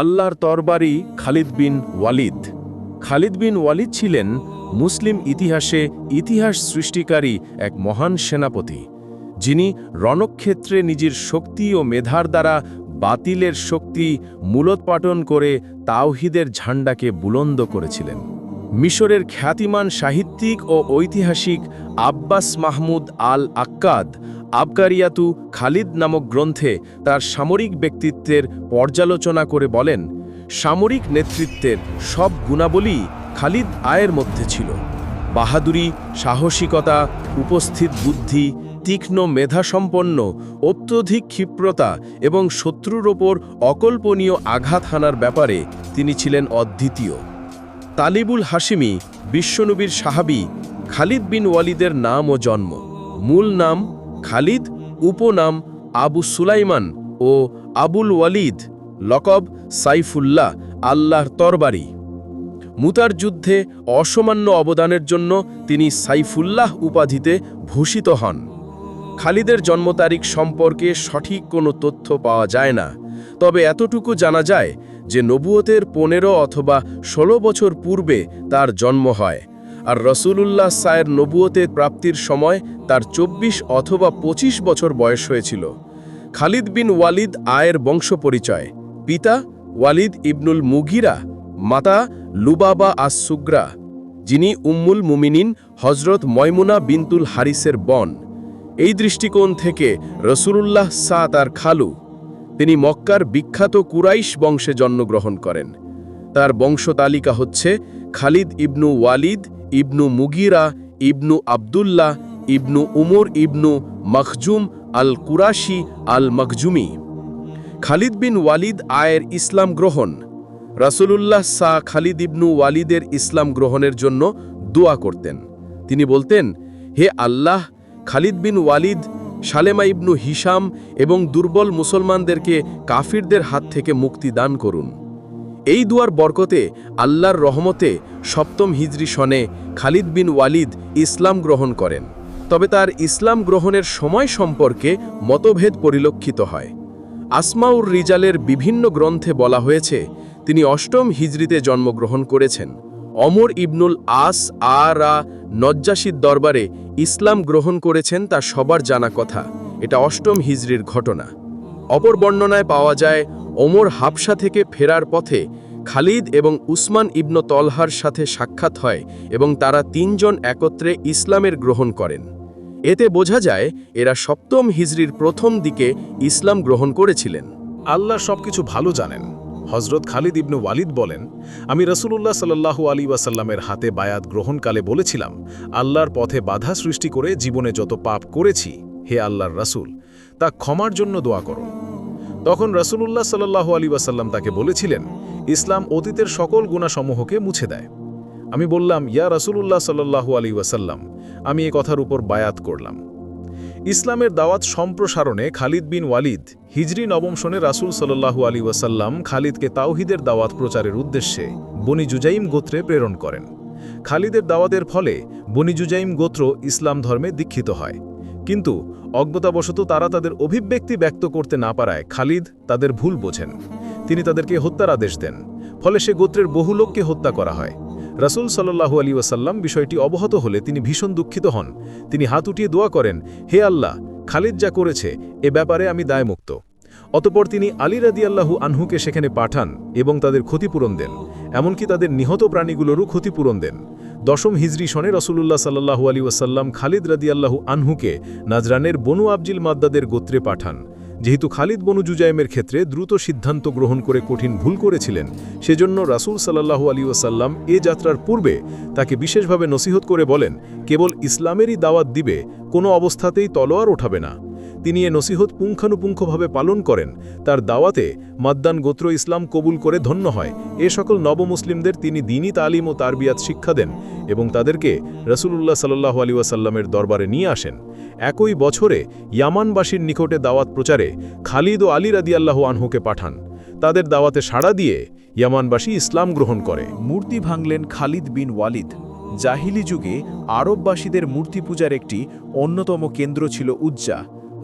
আল্লাহর তরবারি খালিদ বিন ওয়ালিদ। খালিদ বিন ওয়ালিদ ছিলেন মুসলিম ইতিহাসে ইতিহাস সৃষ্টিকারী এক মহান সেনাপতি, যিনি রণক্ষেত্রে নিজের শক্তি ও মেধার দ্বারা বাতিলের শক্তি মূলোৎপাটন করে তাওহিদের ঝান্ডাকে বুলন্দ করেছিলেন। মিশরের খ্যাতিমান সাহিত্যিক ও ঐতিহাসিক আব্বাস মাহমুদ আল আক্কাদ আবকারিয়াতু খালিদ নামক গ্রন্থে তার সামরিক ব্যক্তিত্বের পর্যালোচনা করে বলেন, সামরিক নেতৃত্বের সব গুণাবলী খালিদ আয়ের মধ্যে ছিল। বাহাদুরি, সাহসিকতা, উপস্থিত বুদ্ধি, তীক্ষ্ণ মেধাসম্পন্ন, অত্যধিক ক্ষিপ্রতা এবং শত্রুর ওপর অকল্পনীয় আঘাত হানার ব্যাপারে তিনি ছিলেন অদ্বিতীয়। তালিবুল হাসিমি বিশ্বনবীর সাহাবি, খালিদ বিন ওয়ালিদের নাম ও জন্ম। মূল নাম খালিদ উপনাম আবু সুলাইমান ও আবুল ওয়ালিদ, লকব সাইফুল্লাহ, আল্লাহর তরবারি। মুতার যুদ্ধে অসামান্য অবদানের জন্য তিনি সাইফুল্লাহ উপাধিতে ভূষিত হন। খালিদের জন্ম তারিখ সম্পর্কে সঠিক কোনো তথ্য পাওয়া যায় না। তবে এতটুকু জানা যায় যে নবুয়তের পনেরো অথবা ১৬ বছর পূর্বে তার জন্ম হয়। আর রসুলুল্লাহ সায়ের নবুয়তের প্রাপ্তির সময় তার ২৪ অথবা ২৫ বছর বয়স হয়েছিল। খালিদ বিন ওয়ালিদ আয়ের বংশ পরিচয় পিতা ওয়ালিদ ইবনুল মুগিরা, মাতা লুবাবা আস সুগ্রা যিনি উম্মুল মুমিনিন হজরত ময়মুনা বিনতুল হারিসের বন। এই দৃষ্টিকোণ থেকে রসুলুল্লাহ সা তার খালু। তিনি মক্কার বিখ্যাত কুরাইশ বংশে জন্মগ্রহণ করেন। তার বংশ তালিকা হচ্ছে খালিদ ইবনু ওয়ালিদ, ইবনু মুগিরা, ইবনু আবদুল্লাহ, ইবনু উমর ইবনু মখজুম আল কুরাশি আল মখজুমি খালিদ বিন ওয়ালিদ আয়ের ইসলাম গ্রহণ। রাসূলুল্লাহ সা খালিদ ইবনু ওয়ালিদের ইসলাম গ্রহণের জন্য দোয়া করতেন। তিনি বলতেন, হে আল্লাহ, খালিদ বিন ওয়ালিদ, সালেমা ইবনু হিসাম এবং দুর্বল মুসলমানদেরকে কাফিরদের হাত থেকে মুক্তি দান করুন। এই দুয়ার বরকতে আল্লাহর রহমতে সপ্তম হিজরি সনে খালিদ বিন ওয়ালিদ ইসলাম গ্রহণ করেন। তবে তার ইসলাম গ্রহণের সময় সম্পর্কে মতভেদ পরিলক্ষিত হয়। আসমাউর রিজালের বিভিন্ন গ্রন্থে বলা হয়েছে, তিনি অষ্টম হিজরিতে জন্মগ্রহণ করেছেন। অমর ইবনুল আস আরা নজ্জাসির দরবারে ইসলাম গ্রহণ করেছেন তা সবার জানা কথা। এটা অষ্টম হিজরির ঘটনা। অপর বর্ণনায় পাওয়া যায় ওমর হাবসা থেকে ফেরার পথে খালিদ এবং উসমান ইবন তলহার সাথে সাক্ষাৎ হয় এবং তারা তিনজন একত্রে ইসলামের গ্রহণ করেন। এতে বোঝা যায়, এরা সপ্তম হিজরির প্রথম দিকে ইসলাম গ্রহণ করেছিলেন। আল্লাহ সবকিছু ভালো জানেন। হজরত খালিদ ইবনু ওয়ালিদ বলেন, আমি রসুলুল্লাহ সাল্লাহু আলী ওয়াসাল্লামের হাতে বায়াত গ্রহণকালে বলেছিলাম, আল্লাহর পথে বাধা সৃষ্টি করে জীবনে যত পাপ করেছি, হে আল্লাহর রাসূল, তা ক্ষমার জন্য দোয়া করুন তখন রসুলুল্লাহ সাল্লাহু আলী ওয়াসাল্লাম তাকে বলেছিলেন, ইসলাম অতীতের সকল গুণাসমূহকে মুছে দেয়। আমি বললাম, ইয়া রসুলুল্লাহ সাল্লাহু আলী ওয়াসাল্লাম, আমি এ কথার উপর বায়াত করলাম। ইসলামের দাওয়াত সম্প্রসারণে খালিদ বিন ওয়ালিদ হিজরি নবম সনে রাসুল সাল্লাহু আলী ওয়াসাল্লাম খালিদকে তাওহিদের দাওয়াত প্রচারের উদ্দেশ্যে বনি জুজাইম গোত্রে প্রেরণ করেন। খালিদের দাওয়াতের ফলে বনি জুজাইম গোত্র ইসলাম ধর্মে দীক্ষিত হয়। কিন্তু অজ্ঞতাবশত তারা তাদের অভিব্যক্তি ব্যক্ত করতে না পারায় খালিদ তাদের ভুল বোঝেন। তিনি তাদেরকে হত্যার আদেশ দেন, ফলে সে গোত্রের বহু লোককে হত্যা করা হয়। রাসুল সাল্লাহু আলী ওয়াসাল্লাম বিষয়টি অবহত হলে তিনি ভীষণ দুঃখিত হন। তিনি হাত উঠিয়ে দোয়া করেন, হে আল্লাহ, খালিদ যা করেছে, এ ব্যাপারে আমি দায়মুক্ত। অতপর তিনি আলী রাদিয়াল্লাহু আনহুকে সেখানে পাঠান এবং তাদের ক্ষতিপূরণ দেন। এমনকি তাদের নিহত প্রাণীগুলোরও ক্ষতিপূরণ দেন। দশম হিজরি সনে রসুল্লাহ সাল্লাহু আলী ওয়াসাল্লাম খালিদ রাদিয়াল্লাহু আনহুকে নাজরানের বনু আবজিল মাদ্দাদের গোত্রে পাঠান। যেহেতু খালিদ বনু জুজাইমের ক্ষেত্রে দ্রুত সিদ্ধান্ত গ্রহণ করে কঠিন ভুল করেছিলেন, সেজন্য রাসুল সাল্লাহু আলী ওয়াসাল্লাম এ যাত্রার পূর্বে তাকে বিশেষভাবে নসিহত করে বলেন, কেবল ইসলামেরই দাওয়াত দিবে, কোনো অবস্থাতেই তলোয়ার ওঠাবে না। তিনি এ নসিহত পুঙ্খানুপুঙ্খভাবে পালন করেন। তার দাওয়াতে মাদ্দান গোত্র ইসলাম কবুল করে ধন্য হয়। এ সকল নবমুসলিমদের তিনি দিনই তালিম ও তারবিয়াত শিক্ষা দেন এবং তাদেরকে রসুল্লাহ সাল্লাহ আলী ওয়াসাল্লামের দরবারে নিয়ে আসেন। একই বছরে ইয়ামানবাসীর নিকটে দাওয়াত প্রচারে খালিদ ও আলী রাদিয়াল্লাহ আনহুকে পাঠান। তাদের দাওয়াতে সাড়া দিয়ে ইয়ামানবাসী ইসলাম গ্রহণ করে। মূর্তি ভাঙলেন খালিদ বিন ওয়ালিদ। জাহিলি যুগে আরববাসীদের মূর্তি পূজার একটি অন্যতম কেন্দ্র ছিল উজ্জা।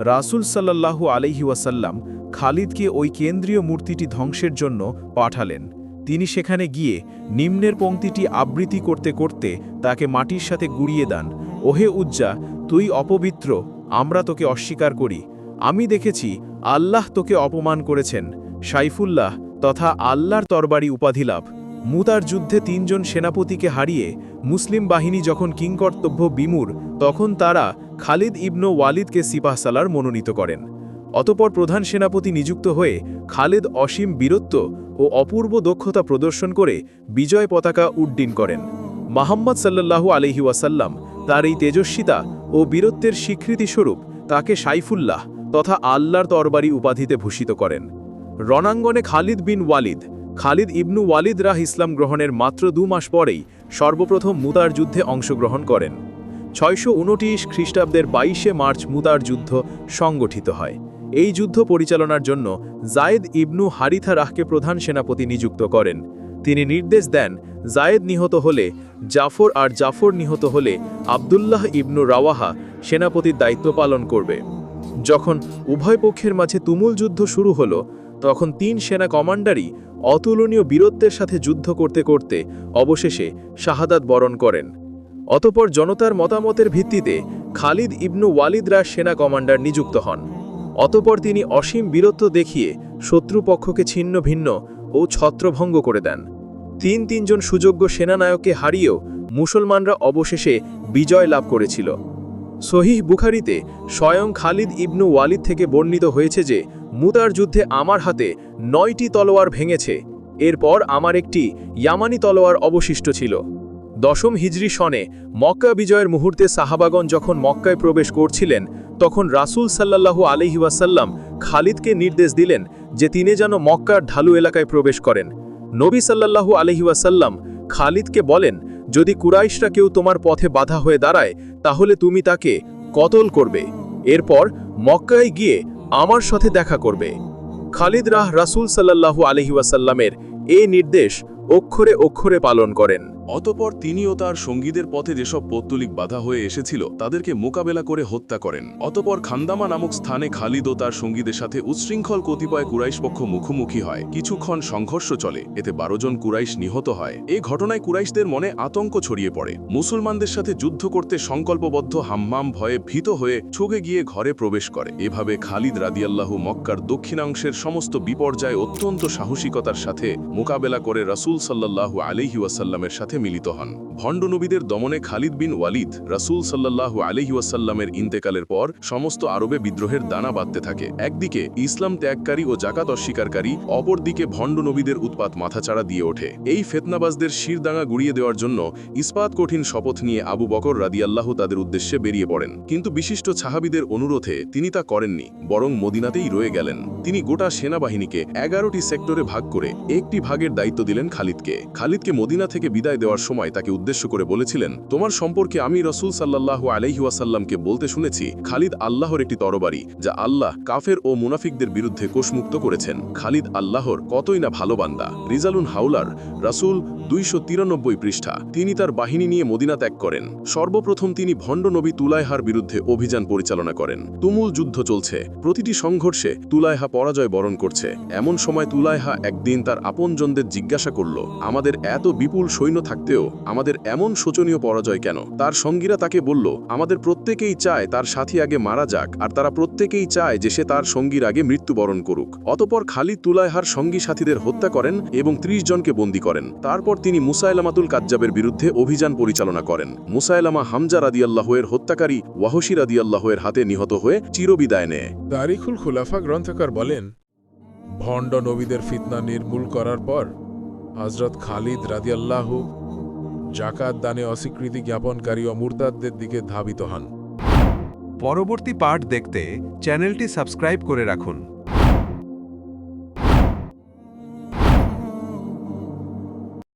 রাসূল সাল্লাল্লাহু আলাইহি ওয়াসাল্লাম খালিদকে ওই কেন্দ্রীয় মূর্তিটি ধ্বংসের জন্য পাঠালেন। তিনি সেখানে গিয়ে নিম্নের পংক্তিটি আবৃত্তি করতে করতে তাকে মাটির সাথে গুড়িয়ে দেন। ওহে উজ্জা, তুই অপবিত্র, আমরা তোকে অস্বীকার করি। আমি দেখেছি আল্লাহ তোকে অপমান করেছেন। সাইফুল্লাহ তথা আল্লাহর তরবারি উপাধি লাভ। মুতার যুদ্ধে তিনজন সেনাপতিকে হারিয়ে মুসলিম বাহিনী যখন কিংকর্তব্য বিমুর, তখন তারা খালিদ ইবনু ওয়ালিদকে সিপাহসালার মনোনীত করেন। অতপর প্রধান সেনাপতি নিযুক্ত হয়ে খালেদ অসীম বীরত্ব ও অপূর্ব দক্ষতা প্রদর্শন করে বিজয় পতাকা উড্ডীন করেন। মাহম্মদ সাল্লাল্লাহু আলহি ওয়াসাল্লাম তার এই তেজস্বিতা ও বীরত্বের স্বীকৃতিস্বরূপ তাকে সাইফুল্লাহ তথা আল্লাহর তরবারি উপাধিতে ভূষিত করেন। রণাঙ্গনে খালিদ বিন ওয়ালিদ, খালিদ ইবনু ওয়ালিদ রাহ ইসলাম গ্রহণের মাত্র দু মাস পরেই সর্বপ্রথম মুতার যুদ্ধে অংশগ্রহণ করেন। ছয়শো উনটিশ খ্রিস্টাব্দের বাইশে মার্চ মুতার যুদ্ধ সংগঠিত হয়। এই যুদ্ধ পরিচালনার জন্য জায়েদ ইবনু হারিথা রাহকে প্রধান সেনাপতি নিযুক্ত করেন। তিনি নির্দেশ দেন, জায়েদ নিহত হলে, জাফর আর জাফর নিহত হলে আবদুল্লাহ ইবনু রাওয়াহা সেনাপতির দায়িত্ব পালন করবে। যখন উভয় পক্ষের মাঝে তুমুল যুদ্ধ শুরু হলো, তখন তিন সেনা কমান্ডারই অতুলনীয় বীরত্বের সাথে যুদ্ধ করতে করতে অবশেষে শাহাদাত বরণ করেন। অতপর জনতার মতামতের ভিত্তিতে খালিদ ইবনু ওয়ালিদরা সেনা কমান্ডার নিযুক্ত হন। অতপর তিনি অসীম বীরত্ব দেখিয়ে শত্রুপক্ষকে ছিন্ন ভিন্ন ও ছত্রভঙ্গ করে দেন। তিন তিনজন সুযোগ্য সেনানায়ককে হারিয়েও মুসলমানরা অবশেষে বিজয় লাভ করেছিল। সহিহ বুখারিতে স্বয়ং খালিদ ইবনু ওয়ালিদ থেকে বর্ণিত হয়েছে যে, মুতার যুদ্ধে আমার হাতে নয়টি তলোয়ার ভেঙেছে। এরপর আমার একটি ইয়ামানি তলোয়ার অবশিষ্ট ছিল। দশম হিজরি সনে মক্কা বিজয়ের মুহূর্তে সাহাবাগন যখন মক্কায় প্রবেশ করছিলেন, তখন রাসূল সাল্লাল্লাহু আলহি ওয়াসাল্লাম খালিদকে নির্দেশ দিলেন যে তিনি যেন মক্কার ঢালু এলাকায় প্রবেশ করেন। নবী সাল্লাল্লাহু আলহি ওয়াসাল্লাম খালিদকে বলেন, যদি কুরাইশরা কেউ তোমার পথে বাধা হয়ে দাঁড়ায়, তাহলে তুমি তাকে কতল করবে। এরপর মক্কায় গিয়ে আমার সাথে দেখা করবে। খালিদ রাহ রাসূল সাল্লাল্লাহু আলহি ওয়াসাল্লামের এই নির্দেশ অক্ষরে অক্ষরে পালন করেন। অতপর তিনিও তার সঙ্গীদের পথে যেসব পৌত্তলিক বাধা হয়ে এসেছিল, তাদেরকে মোকাবেলা করে হত্যা করেন। অতপর খান্দামা নামক স্থানে খালিদ ও তার সঙ্গীদের সাথে উচ্ছৃঙ্খল কতিপয় কুরাইশ পক্ষ মুখোমুখি হয়। কিছুক্ষণ সংঘর্ষ চলে, এতে বারো জন কুরাইশ নিহত হয়। এই ঘটনায় কুরাইশদের মনে আতঙ্ক ছড়িয়ে পড়ে। মুসলমানদের সাথে যুদ্ধ করতে সংকল্পবদ্ধ হাম্মাম ভয়ে ভীত হয়ে ছুগে গিয়ে ঘরে প্রবেশ করে। এভাবে খালিদ রাদিয়াল্লাহু মক্কার দক্ষিণাংশের সমস্ত বিপর্যয় অত্যন্ত সাহসিকতার সাথে মোকাবেলা করে রাসূল সাল্লাল্লাহু আলহি ওয়াসাল্লামের সাথে মিলিত হন। ভণ্ড নবীদের দমনে খালিদ বিন ওয়ালিদ রাসূল সাল্লাল্লাহু আলহি ওয়াসাল্লামের ইন্তেকালের পর সমস্ত আরবে বিদ্রোহের দানা বাঁধতে থাকে। একদিকে ইসলাম ত্যাগকারী ও জাকাত অস্বীকারী, অপরদিকে ভণ্ড নবীদের উৎপাত মাথাচাড়া দিয়ে ওঠে। এই ফেতনাবাজদের শিরদাঙ্গা গুড়িয়ে দেওয়ার জন্য ইস্পাত কঠিন শপথ নিয়ে আবু বকর রাদিয়াল্লাহ তাদের উদ্দেশ্যে বেরিয়ে পড়েন। কিন্তু বিশিষ্ট ছাহাবিদের অনুরোধে তিনি তা করেননি, বরং মদিনাতেই রয়ে গেলেন। তিনি গোটা সেনাবাহিনীকে এগারোটি সেক্টরে ভাগ করে একটি ভাগের দায়িত্ব দিলেন খালিদকে। খালিদকে মদিনা থেকে বিদায় দেওয়ার সময় তাকে উদ্দেশ্য করে বলেছিলেন, তোমার সম্পর্কে আমি রসুল সাল্লাহ আলহিউসাল্লামকে বলতে শুনেছি, খালিদ আল্লাহর একটি তরবারি, যা আল্লাহ, কাফের ও মুনাফিকদের বিরুদ্ধে কোষমুক্ত করেছেন। খালিদ আল্লাহর কতই না ভালো বান্দা। রিজালুন হাউলার রাসুল দুইশো তিরানব্বই পৃষ্ঠা। তিনি তার বাহিনী নিয়ে মদিনা ত্যাগ করেন। সর্বপ্রথম তিনি ভণ্ড নবী তুলাইহার বিরুদ্ধে অভিযান পরিচালনা করেন। তুমুল যুদ্ধ চলছে। প্রতিটি সংঘর্ষে তুলাইহা পরাজয় বরণ করছে। এমন সময় তুলাইহা একদিন তার আপনজনদের জিজ্ঞাসা করল, আমাদের এত বিপুল সৈন্য থাকতেও আমাদের এমন শোচনীয় পরাজয় কেন? তার সঙ্গীরা তাকে বলল, আমাদের প্রত্যেকেই চায় তার সাথী আগে মারা যাক, আর তারা প্রত্যেকেই চায় যে সে তার সঙ্গীর আগে মৃত্যুবরণ করুক। অতপর খালিদ তুলাইহার সঙ্গী সাথীদের হত্যা করেন এবং ত্রিশ জনকে বন্দী করেন। তারপর তিনি মুসাইলামাতুল কাজ্জাবের বিরুদ্ধে অভিযান পরিচালনা করেন। মুসাইলামা হামজা রাদিয়াল্লাহের হত্যাকারী ওয়াহশি রাদিয়াল্লাহের হাতে নিহত হয়ে চিরবিদায় নেয়। তারিখুল খুলাফা গ্রন্থকার বলেন, ভণ্ড নবীদের ফিতনা নির্মূল করার পর হজরত খালিদ রাদিয়াল্লাহু জাকাত দানে অস্বীকৃতি জ্ঞাপনকারী ও মুরতাদদের দিকে ধাবিত হন। পরবর্তী পাঠ দেখতে চ্যানেলটি সাবস্ক্রাইব করে রাখুন।